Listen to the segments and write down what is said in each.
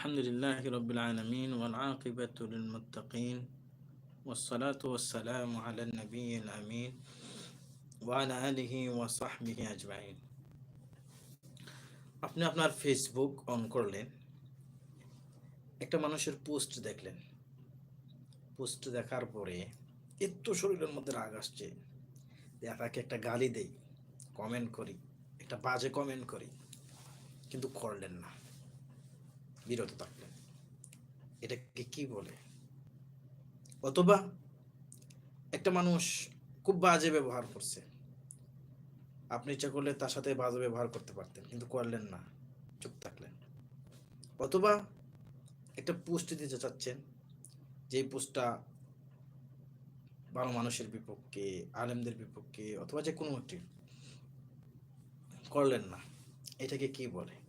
الحمد لله رب العالمين والعاقبة للمتقين والصلاة والسلام على النبي الأمين وعلى آله وصحبه أجمعين আপনি আপনার Facebook on করলেন একটা মানুষের পোস্ট দেখলেন পোস্ট দেখার পরে এত শরীরের মধ্যে রাগ আসছে যে তাকে একটা গালি দেই কমেন্ট করি একটা বাজে কমেন্ট করি কিন্তু করলেন না বিরত থাকলেন এটাকে কি বলে? অথবা একটা মানুষ খুব বাজে ব্যবহার করছে। আপনি ইচ্ছা করলে তার সাথে বাজে ব্যবহার করতে পারতেন, কিন্তু করলেন না, চুপ থাকলেন। অথবা একটা পোস্ট দিতে চাচ্ছেন যে পোস্টটা ভালো মানুষের বিপক্ষে, আলেমদের বিপক্ষে, অথবা যে কোনো একটি করলেন না। এটাকে কি বলে?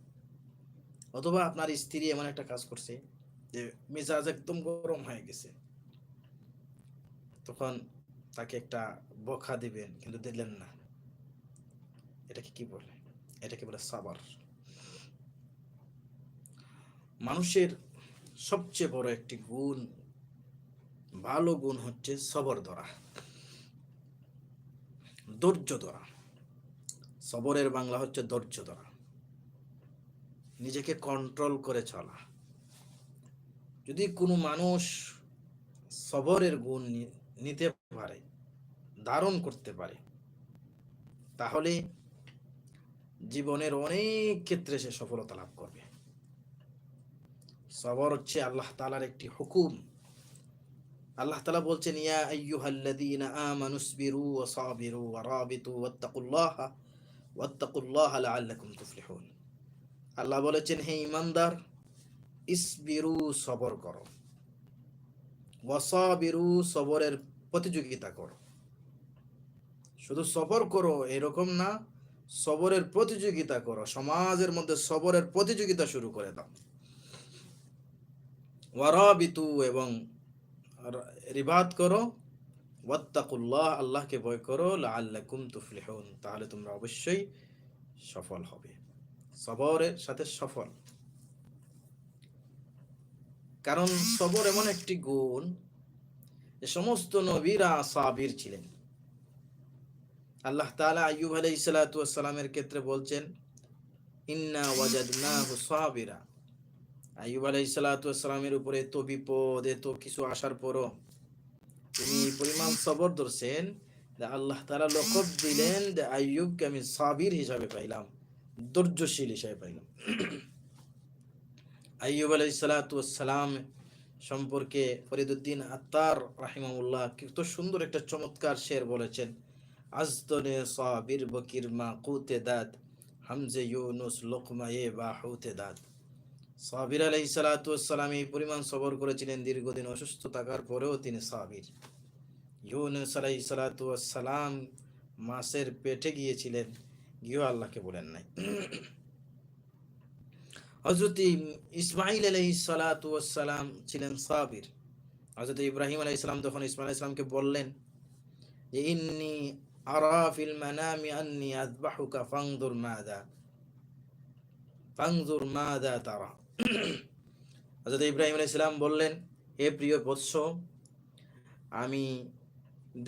অথবা আপনার স্ত্রী এমন একটা কাজ করছে যে মেজাজ একদম গরম হয়ে গেছে। তখন তাকে একটা বখা দিবেন, কিন্তু দিলেন না। এটাকে কি বলে? এটাকে বলে সাবার। মানুষের সবচেয়ে বড় একটি গুণ, ভালো গুণ হচ্ছে সবর ধরা। ধৈর্য ধরা। সবরের বাংলা হচ্ছে ধৈর্য ধরা। নিজেকে কন্ট্রোল করে চলা। যদি কোনো মানুষ সবরের গুণ নিতে পারে, ধারণ করতে পারে, তাহলে জীবনের অনেক ক্ষেত্রে সে সফলতা লাভ করবে। সবর হচ্ছে আল্লাহ তালার একটি হুকুম। আল্লাহ তালা বলছেন, ইয়া আইয়ুহাল্লাযীনা আল্লাহ বলেছেন, হে ইমানদার, ইসবিরু সবর করো। ওয়াসাবিরু সবরের প্রতিযোগিতা করো। শুধু সবর করো এরকম না, সবরের প্রতিযোগিতা করো। সমাজের মধ্যে সবরের প্রতিযোগিতা শুরু করে দাও। ওয়ারাবিতু এবং রিবাদ করো। ওয়াত্তাকুল্লাহ, আল্লাহকে ভয় করো। লাআল্লাকুম তুফলিহুন, তাহলে তোমরা অবশ্যই সফল হবে। সবরের সাথে সফল। কারণ সবর এমন একটি গুণ, যে সমস্ত নবীরা সাবির ছিলেন। আল্লাহ তাআলা আইয়ুব আলাইহিস সালাতু সালামের ক্ষেত্রে বলছেন, ইন্না ওয়াজাদনাহু সাবিরা। আইয়ুব আলাইহিস সালাতু সালামের উপরে এত বিপদ এত কিছু আসার পরও তিনি পরিমাণ সবর ধরছেন আল্লাহ তালা লকব দিলেন যে আইয়ুবকে আমি সাবির হিসাবে পাইলাম। ধৈর্যশীল হিসাবে পাইলাম। আইয়ুব আলাইসালাম সম্পর্কে ফরিদুদ্দিন আত্মার রাহিমাউল্লাহ কত সুন্দর একটা চমৎকার শের বলেছেন, আজতনে সাবির বকির মা কুতে দাদ হামজে ইউনুস লোকমায়ে বা হুতে দাদ সাবির আলাই সালাতাম এই পরিমাণ সবর করেছিলেন দীর্ঘদিন অসুস্থ থাকার পরেও তিনি সাবির। ইউনুস আলাই সালাতাম মাসের পেটে গিয়েছিলেন গিয়েও আল্লাহকে বলেন নাই। হজরত ইসমাইল আলহ সালাতাম ছিলেন সাবির। হজরত ইব্রাহিম আলাহ ইসলাম তখন ইসমাইল ইসলামকে বললেন যে, ইন্নি আরাফিল মানামি আন্নি আযবাহুকা ফাংদুর মাদা ফাংদুর মাদা তারা। হজরত ইব্রাহিম আলাইহিস সালাম বললেন, হে প্রিয় বৎস, আমি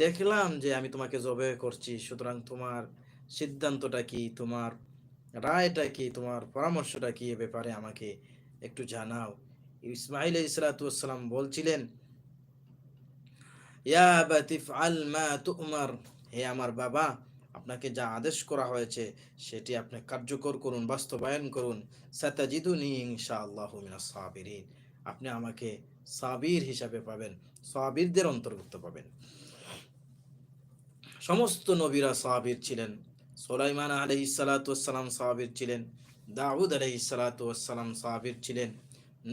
দেখলাম যে আমি তোমাকে জবে করছি, সুতরাং তোমার সিদ্ধান্তটা কি? তোমার রায়টা কি? তোমার পরামর্শটা কি এ ব্যাপারে আমাকে একটু জানাও। ইসমাইল ইসলাতাম বলছিলেন হে আমার বাবা, আপনাকে যা আদেশ করা হয়েছে সেটি আপনি কার্যকর করুন, বাস্তবায়ন করুন। সাতাজিদুনি ইনশাআল্লাহ সাবিরিন। আপনি আমাকে সাবির হিসাবে পাবেন, সাবিরদের অন্তর্ভুক্ত পাবেন। সমস্ত নবীরা সাবির ছিলেন। সোলাইমান আলহ সালাতাম সাহাবির ছিলেন, দাউদ আলহ সালাতাম সাহাবির ছিলেন,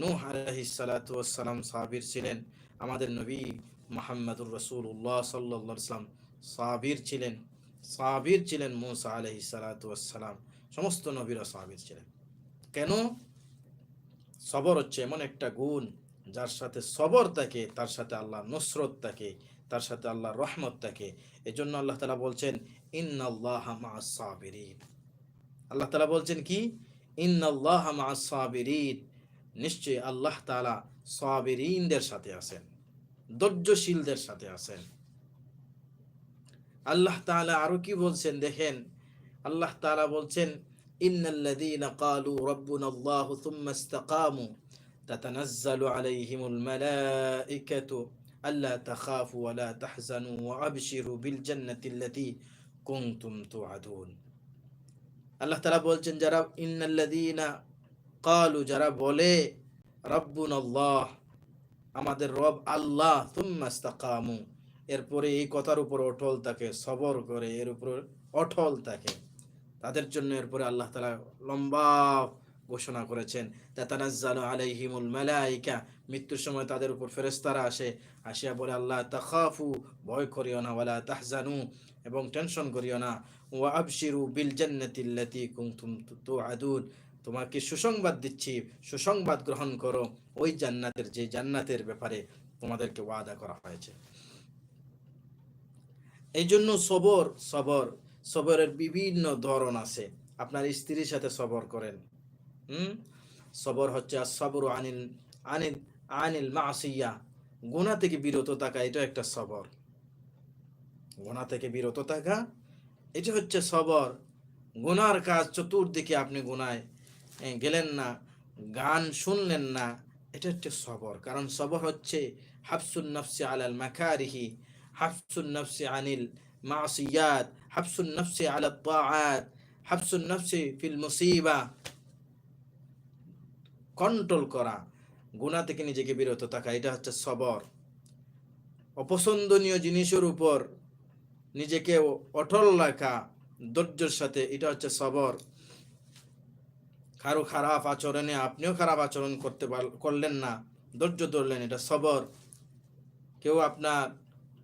নূহ আলহ সালাতাম সাহাবির ছিলেন, আমাদের নবী মোহাম্মদুর রসুল্লাহ সাল্লাম সাহাবির ছিলেন সাহাবির ছিলেন মুসা আলহ সালাতাম সমস্ত নবীরা সাহাবির ছিলেন। কেন? সবর হচ্ছে এমন একটা গুণ যার সাথে সবর থাকে, তার সাথে আল্লাহ নসরত থাকে, তার সাথে আল্লাহ রহমত থাকে। এজন্য আল্লাহ তালা বলছেন ইন্নাল্লাহ সাবিরিন আল্লাহ তালা বলছেন কি ইন্নাল্লাহ সাবিরিন নিশ্চয়ই আল্লাহ তালা সাবিরিনদের সাথে আছেন ধৈর্যশীলদের সাথে আছেন আল্লাহ তাআলা আরও কি বলছেন দেখেন আল্লাহ তাআলা বলছেন ইন্নাল্লাযীনা ক্বালু রাব্বুনাল্লাহু থুম্মা ইসতাকামু তাতানাজ্জালু আলাইহিমুল মালাইকাতু আল্লা তাখাফু ওয়া লা তাহজানু ওয়া আবশিরু বিল জান্নাতিল্লাতী কুনতুম তুআদুন। আল্লাহ তালা বলছেন, যারা ইন্নাল্লাযীনা কালু, যারা বলে রব্বুন আল্লাহ আমাদের রব আল্লাহ থুম্মা ইসতাকামু এরপরে এই কথার উপর অটল থাকে, সবর করে, এর উপর অটল থাকে। তাদের জন্য এরপরে আল্লাহ তালা লম্বা ঘোষণা করেছেন, তাতানাজ্জালু আলাইহিমুল মালাইকা মৃত্যুর সময় তাদের উপর ফেরেস্তারা আসে, আসিয়া বলে, আল্লাহ, তাখাফু, ভয় করিও না, ওয়ালা তাহজানু এবং টেনশন করিও না। ওয়া আবশিরু বিল জান্নাতিল্লাতী কুনতুম তুআদুন তোমাকে সুসংবাদ দিচ্ছি, সুসংবাদ গ্রহণ করো। ওই জান্নাতের, যে জান্নাতের ব্যাপারে তোমাদেরকে ওয়াদা করা হয়েছে। এই জন্য সবর সবর, সবরের বিভিন্ন ধরন আছে। আপনার স্ত্রীর সাথে সবর করেন। হুম? সবর হচ্ছে সবর আনিল আনিল আনিল মাসিয়া। গোনা থেকে বিরত থাকা, এটা একটা সবর। গোনা থেকে বিরত থাকা, এটা হচ্ছে সবর। গোনার কাজ চতুর্দিকে আপনি গোনায় গেলেন না, গান শুনলেন না, এটা হচ্ছে সবর। কারণ সবর হচ্ছে হাফসুন নফসি আলাল মাকারিহি, হাফসুন নফসি আনিল মাসিয়াত, হাফসুন নফসি আলা তাআত, হাফসুন নফসি ফিল মুসিবা। কন্ট্রোল করা গুণা থেকে নিজেকে বিরত থাকা, এটা হচ্ছে সবর। অপছন্দনীয় জিনিসের উপর নিজেকে অটল রাখা, ধৈর্যের সাথে, এটা হচ্ছে সবর। কারও খারাপ আচরণে আপনিও খারাপ আচরণ করতে করলেন না, ধৈর্য ধরলেন, এটা সবর। কেউ আপনার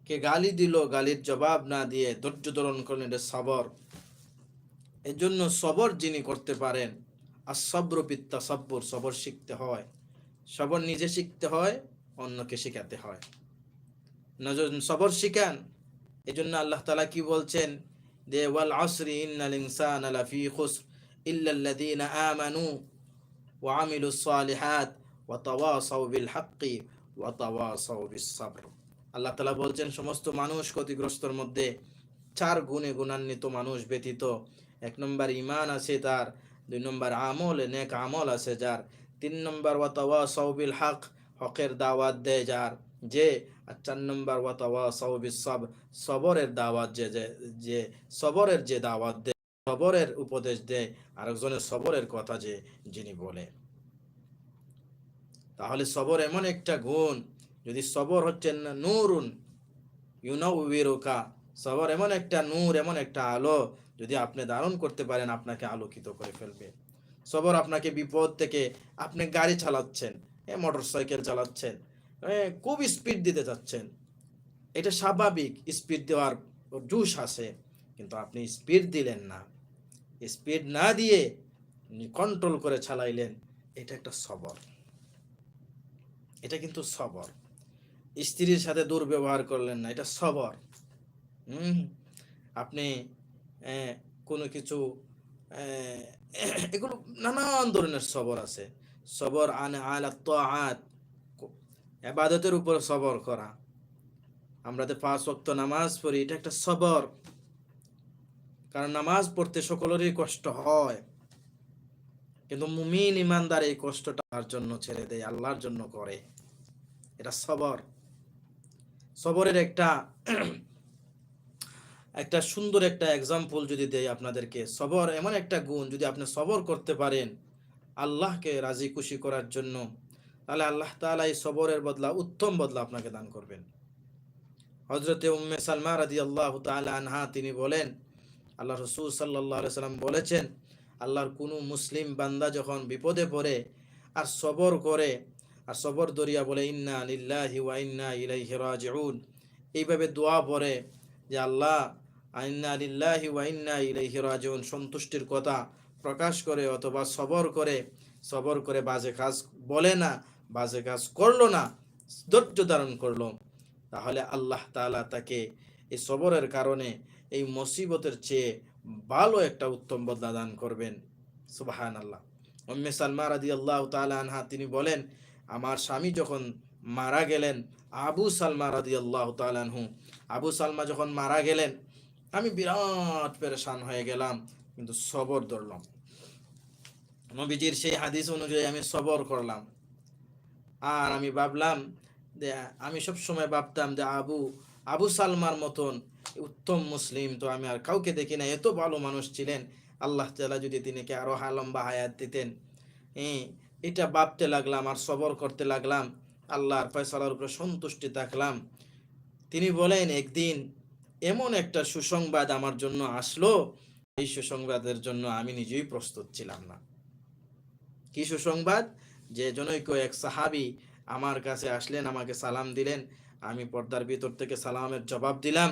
কে গালি দিল, গালির জবাব না দিয়ে ধৈর্য ধারণ করলেন, এটা সবর। এর জন্য সবর যিনি করতে পারেন আর সব্র পিত্তা সব্বর সবর শিখতে হয়। সবর নিজে শিখতে হয়, অন্যকে শেখাতে হয়। নজর সবর শিখান। এই জন্য আল্লাহ তালা কি বলছেন? যে, ওয়াল আসরি ইন্নাল ইনসান লাফি খুসর ইল্লা আল্লাযীনা আমানু ওয়া আমিলুস সালিহাত ওয়া তাওয়াসাউ বিল হাক্কি ওয়া তাওয়াসাউ বিস সাবর। আল্লাহ তালা বলছেন, সমস্ত মানুষ ক্ষতিগ্রস্তর মধ্যে চার গুণে গুণান্বিত মানুষ ব্যতীত এক নম্বর ইমান আছে তার, দুই নম্বর আমল, নেক আমল আছে যার। তিন নম্বর ওয়াতাওয়া সৌবিল হক, হকের দাওয়াত দেয় যার, যে, আর চার নম্বর ওয়াতাওয়া সৌবিল সব, সবরের দাওয়াত যে, যে- সবরের যে দাওয়াত দেয়, সবরের উপদেশ দেয়, আরেকজনের সবরের কথা যে, যিনি বলে। তাহলে সবর এমন একটা গুণ, যদি সবর হচ্ছে না, নূরুন ইউনউবিরুকা সবর এমন একটা নূর, এমন একটা আলো, যদি আপনি ধারণ করতে পারেন, আপনাকে আলোকিত করে ফেলবে। সবর আপনাকে বিপদ থেকে আপনি গাড়ি চালাচ্ছেন হ্যাঁ মোটর সাইকেল চালাচ্ছেন এ, খুব স্পিড দিতে যাচ্ছেন এটা স্বাভাবিক স্পিড দেওয়ার জুস আছে কিন্তু আপনি স্পিড দিলেন না। স্পিড না দিয়ে কন্ট্রোল করে চালাইলেন এটা একটা সবর। এটা কিন্তু সবর। স্ত্রীর সাথে দুর্ব্যবহার করলেন না এটা সবর। হুম আপনি কোনো কিছু এগুলো নানান ধরনের সবর আছে। সবর আনে আলা তাআত উপর সবর করা। আমরা তো পাঁচ ওয়াক্ত নামাজ পড়ি, এটা একটা সবর। কারণ নামাজ পড়তে সকলেরই কষ্ট হয়। কিন্তু মুমিন ইমানদার এই কষ্টটা তার জন্য ছেড়ে দেয়, আল্লাহর জন্য করে। এটা সবর। সবরের একটা একটা সুন্দর একটা এক্সাম্পল যদি দেয় আপনাদেরকে, সবর এমন একটা গুণ যদি আপনি সবর করতে পারেন, আল্লাহকে রাজি খুশি করার জন্য, তাহলে আল্লাহ তাআলা এই সবরের বদলা, উত্তম বদলা আপনাকে দান করবেন। হজরতে উম্মে সালমা রাদি আল্লাহ আনহা তিনি বলেন, আল্লাহ রসুল সাল্লাহ সাল্লাম বলেছেন, আল্লাহর কোনো মুসলিম বান্দা যখন বিপদে পড়ে আর সবর করে, আর সবর দরিয়া বলে, ইন্না লিল্লাহি ওয়া ইন্না ইলাইহি রাজিউন এইভাবে দোয়া পড়ে যে, আল্লাহ ইন্না লিল্লাহি ওয়া ইন্না ইলাইহি রাজিউন। সন্তুষ্টির কথা প্রকাশ করে অথবা সবর করে সবর করে বাজে কাজ বলে না, বাজে কাজ করল না, ধৈর্য ধারণ করল। তাহলে আল্লাহ তাআলা তাকে এই সবরের কারণে এই মুসিবতের চেয়ে ভালো একটা উত্তম বদলা দান করবেন। সুবাহান আল্লাহ উম্মে সালমা রাদি আল্লাহ আনহা তিনি বলেন, আমার স্বামী যখন মারা গেলেন, আবু সালমা রাদি আল্লাহ তালানহু আবু সালমা যখন মারা গেলেন আমি বিরাট পেরেশান হয়ে গেলাম, কিন্তু সবর ধরলাম। নবীজির সেই হাদিস অনুযায়ী আমি সবর করলাম। আর আমি ভাবলাম যে আমি সব সময় ভাবতাম যে আবু আবু সালমার মতন উত্তম মুসলিম তো আমি আর কাউকে দেখি না এত ভালো মানুষ ছিলেন। আল্লাহ তালা যদি তিনিকে আরও হালম্বা হায়াত দিতেন। হ্যাঁ এটা ভাবতে লাগলাম আর সবর করতে লাগলাম। আল্লাহর ফয়সালার উপরে সন্তুষ্টি থাকলাম। তিনি বলেন, একদিন এমন একটা সুসংবাদ আমার জন্য আসলো, এই সুসংবাদের জন্য আমি নিজেই প্রস্তুত ছিলাম না। কি সুসংবাদ? যে জনৈক এক সাহাবি আমার কাছে আসলেন, আমাকে সালাম দিলেন, আমি পর্দার ভিতর থেকে সালামের জবাব দিলাম।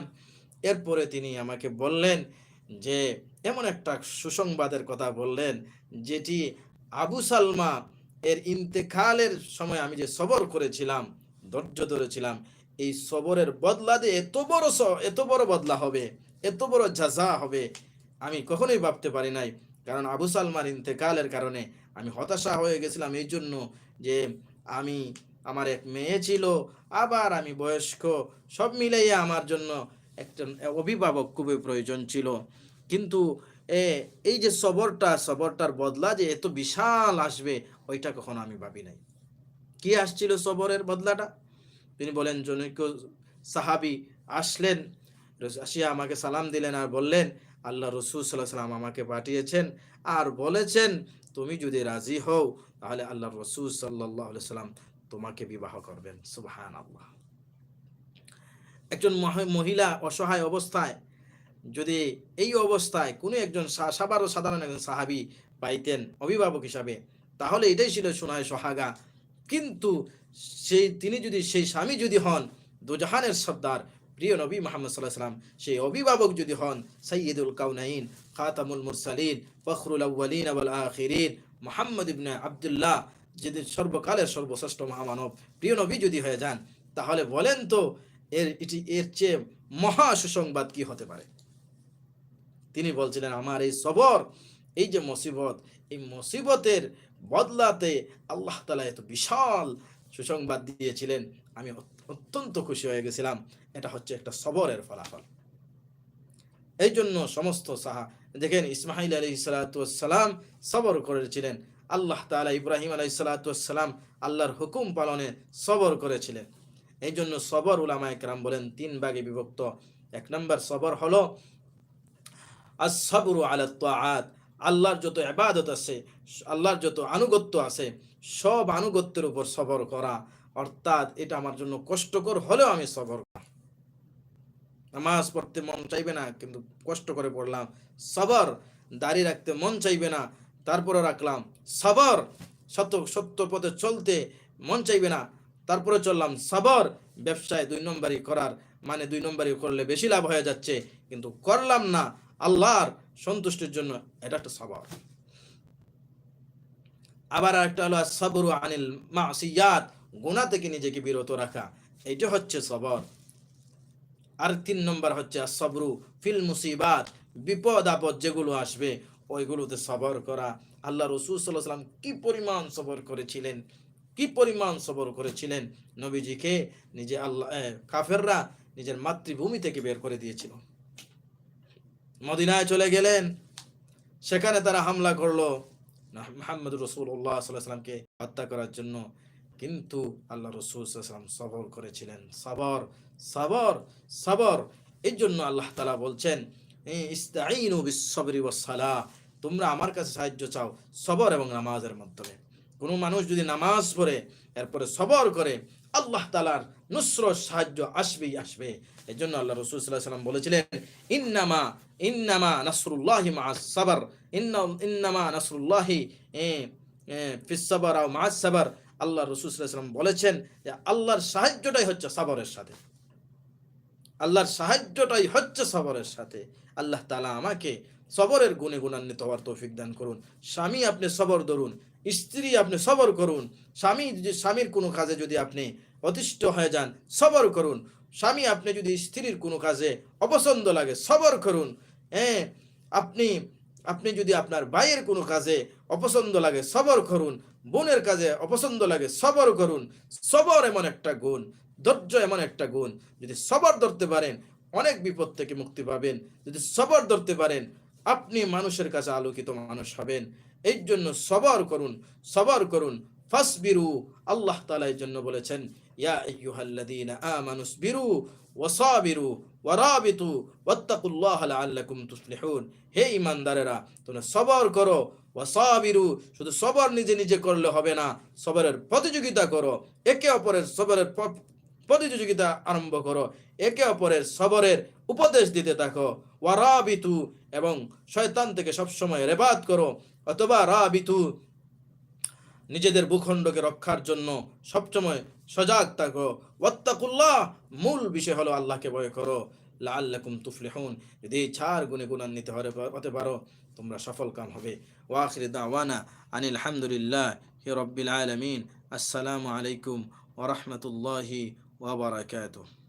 এরপরে তিনি আমাকে বললেন যে, এমন একটা সুসংবাদের কথা বললেন, যেটি আবু সালমা এর ইন্তেকালের সময় আমি যে সবর করেছিলাম, ধৈর্য ধরেছিলাম এই সবরের বদলা যে এত বড় এত বড় বদলা হবে, এত বড় ঝাঁঝা হবে, আমি কখনোই ভাবতে পারি নাই। কারণ আবু সালমার ইন্তেকালের কারণে আমি হতাশা হয়ে গেছিলাম এই জন্য যে আমি, আমার এক মেয়ে ছিল, আবার আমি বয়স্ক, সব মিলিয়ে আমার জন্য একজন অভিভাবক খুবই প্রয়োজন ছিল। কিন্তু এ, এই যে সবরটা, সবরটার বদলা যে এত বিশাল আসবে, ওইটা কখনো আমি ভাবি নাই। কি আসছিল সবরের বদলাটা? তিনি বলেন, জনৈক সাহাবি আসলেন। আসিয়া আমাকে সালাম দিলেন আর বললেন, আল্লাহ রসুল সাল্লাহ সাল্লাম আমাকে পাঠিয়েছেন আর বলেছেন, তুমি যদি রাজি হও, তাহলে আল্লাহ রসুল সাল্লাহ সাল্লাম তোমাকে বিবাহ করবেন। সুবহান আল্লাহ একজন মহিলা অসহায় অবস্থায়, যদি এই অবস্থায় কোনো একজন সা- সাবারও সাধারণ একজন সাহাবি পাইতেন অভিভাবক হিসাবে, তাহলে এটাই ছিল সোনায় সোহাগা। কিন্তু সেই তিনি যদি, সেই স্বামী যদি হন, দুজাহানের সর্দার, প্রিয় নবী মোহাম্মদ সাল্লাহ সাল্লাম, সেই অভিভাবক যদি হন সৈয়দুল কাউনাইন খাতামুল মুরসালিন, ফখরুল আউ্বালিন আবুল আখিরিন, মোহাম্মদ ইবনে আবদুল্লাহ যদি সর্বকালের সর্বশ্রেষ্ঠ মহামানব, প্রিয় নবী যদি হয়ে যান, তাহলে বলেন তো, এর এটি, এর চেয়ে মহা সুসংবাদ কি হতে পারে? তিনি বলছিলেন, আমার এই সবর, এই যে মুসিবত, এই মুসিবতের বদলাতে আল্লাহ তালা এত বিশাল সুসংবাদ দিয়েছিলেন, আমি অত্যন্ত খুশি হয়ে গেছিলাম। এটা হচ্ছে একটা সবরের ফলাফল। এই জন্য সমস্ত সাহা, দেখেন ইসমাইল আলী সালাতাম সবর করেছিলেন। আল্লাহ তালা ইব্রাহিম আলাই সালাতাম আল্লাহর হুকুম পালনে সবর করেছিলেন। এই জন্য সবর উলামা একরাম বলেন, তিন ভাগে বিভক্ত। এক নম্বর সবর হলো আসবরু আলা তাআত আল্লাহর যত ইবাদত আছে, আল্লাহর যত আনুগত্য আছে, সব আনুগত্যের উপর সবর করা, অর্থাৎ এটা আমার জন্য কষ্টকর হলেও আমি সবর করা। নামাজ পড়তে মন চাইবে না, কিন্তু কষ্ট করে পড়লাম, সবর, দাড়ি রাখতে মন চাইবে না, তারপরে রাখলাম, সবর, সত্য সত্য পথে চলতে মন চাইবে না, তারপরে চললাম, সবর, ব্যবসায় দুই নম্বরই করার মানে দুই নম্বরই করলে বেশি লাভ হয়ে যাচ্ছে, কিন্তু করলাম না আল্লাহর সন্তুষ্টির জন্য এটা একটা সবর। আবার একটা হলো সবরু আনিল মাসিয়াত, গুনাহ থেকে নিজেকে বিরত রাখা। এটা হচ্ছে সবর। আর তিন নম্বর হচ্ছে সবরু ফিল মুসিবাত, বিপদ আপদ যেগুলো আসবে, ওইগুলোতে সবর করা। আল্লাহ রসুল সাল্লাহ সাল্লাম কি পরিমাণ সবর করেছিলেন? কি পরিমাণ সবর করেছিলেন? নবীজিকে নিজে আল্লাহ কাফেররা নিজের মাতৃভূমি থেকে বের করে দিয়েছিল। মদিনায় চলে গেলেন। সেখানে তারা হামলা করল। মোহাম্মদ রসুল্লাহ সাল্লামকে হত্যা করার জন্য। কিন্তু আল্লাহ রসুল সাল্লাম সবর করেছিলেন। সবর সবর সবর। এই জন্য আল্লাহ তালা বলছেন ইস্তাইনু বিশ্বরি তোমরা আমার কাছে সাহায্য চাও সবর এবং নামাজের মাধ্যমে। কোনো মানুষ যদি নামাজ পড়ে, এরপরে সবর করে আল্লাহ তালার নুসরত সাহায্য আসবেই, আসবে। এই জন্য আল্লাহ রসুল বলেছিলেন, ইন্নামা ইন্নামা নাসরুল্লাহি মা ইন্নামা নাসরুল্লাহি ফিস সাবর আও আল্লাহ রসুল বলেছেন যে আল্লাহর সাহায্যটাই হচ্ছে সাবরের সাথে। আল্লাহর সাহায্যটাই হচ্ছে সবরের সাথে। আল্লাহ তালা আমাকে সবরের গুণে গুণান্বিত হওয়ার তৌফিক দান করুন। স্বামী আপনি সবর ধরুন, স্ত্রী আপনি সবর করুন। স্বামী স্বামীর কোনো কাজে যদি আপনি অতিষ্ঠ হয়ে যান, সবর করুন। স্বামী, আপনি যদি স্ত্রীর কোনো কাজে অপছন্দ লাগে, সবর করুন। হ্যাঁ আপনি আপনি যদি আপনার ভাইয়ের কোনো কাজে অপছন্দ লাগে, সবর করুন। বোনের কাজে অপছন্দ লাগে, সবর করুন। সবর এমন একটা গুণ, ধৈর্য এমন একটা গুণ। যদি সবর ধরতে পারেন, অনেক বিপদ থেকে মুক্তি পাবেন। যদি সবর ধরতে পারেন, আপনি মানুষের কাছে আলোকিত মানুষ হবেন। এই জন্য সবর করুন সবর করুন। ফাসবিরু, আল্লাহ তাআলা এই জন্য বলেছেন ইয়া আইয়ুহাল্লাযীনা আমানুসবিরু ওয়াসাবিরু ওয়ারাবিতু ওয়াত্তাকুল্লাহ লাআল্লাকুম তুফলিহুন। হে ঈমানদারেরা, তোমরা সবর করো। ওয়াসাবিরু শুধু সবর নিজে নিজে করলে হবে না, সবরের প্রতিযোগিতা করো। একে অপরের সবরের প্রতিযোগিতা আরম্ভ করো। একে অপরের সবরের উপদেশ দিতে থাকো। ওয়ারাবিতু এবং শয়তান থেকে সবসময় রেবাদ করো। অথবা রাবিতু নিজেদের ভূখণ্ডকে রক্ষার জন্য সবসময় সজাগ থাকো। ওয়াত্তাকুল্লাহ, মূল বিষয় হলো আল্লাহকে ভয় করো। লাআল্লাকুম তুফলিহুন, যদি চার গুণে গুণান্বিত হতে পারো, তোমরা সফল কাম হবে। ওয়াখির দাওয়ানা আনিল হামদুলিল্লাহ হি রব্বিল আলামিন। আসসালামু আলাইকুম ওয়া রাহমাতুল্লাহি ওয়া বারাকাতুহু।